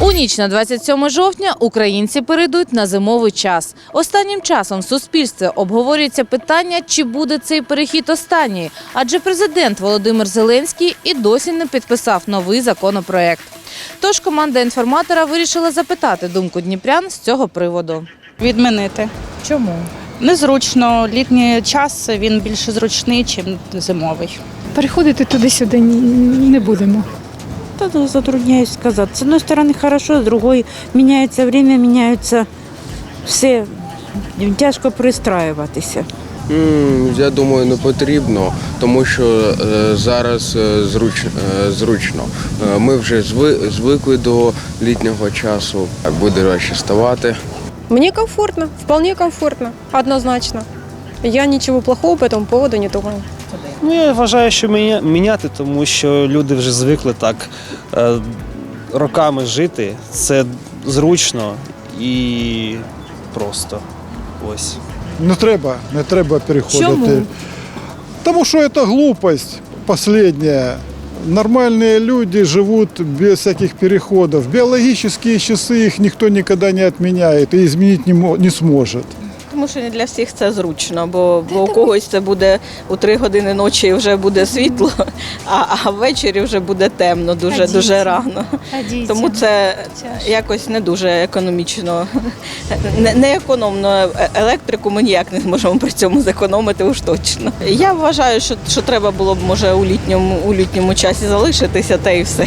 У ніч на 27 жовтня українці перейдуть на зимовий час. Останнім часом в суспільстві обговорюється питання, чи буде цей перехід останній, адже президент Володимир Зеленський і досі не підписав новий законопроект. Тож команда інформатора вирішила запитати думку дніпрян з цього приводу. Відмінити. Чому? Незручно. Літній час він більш зручний, ніж зимовий. Переходити туди-сюди не будемо. Да, затрудняюсь сказать. С одной стороны хорошо, с другой меняется время, меняются все. Тяжко пристраюватися. М, Я думаю, не потрібно, тому що е, зараз е, зруч, е, зручно. Е, Ми вже зви- звикли до літнього часу. Так буде важче ставати. Мне комфортно, вполне комфортно, однозначно. Я ничего плохого по этому поводу не думаю. Ну, я вважаю, що міня- міняти, тому що люди вже звикли так е, роками жити. Це зручно і просто. Ось. Не треба, не треба переходити. Чому? Тому що це глупость последняя. Нормальные люди живут без всяких переходов. Биологические часы их никто никогда не отменяет и изменить не, мо- не сможет. Тому що не для всіх це зручно, бо, бо у когось це буде у три години ночі вже буде світло, а, а ввечері вже буде темно, дуже дуже рано. Тому це якось не дуже економічно, не, не економно електрику. Ми ніяк не зможемо при цьому зекономити уж точно. Я вважаю, що, що треба було б може у літньому у літньому часі залишитися, та і все.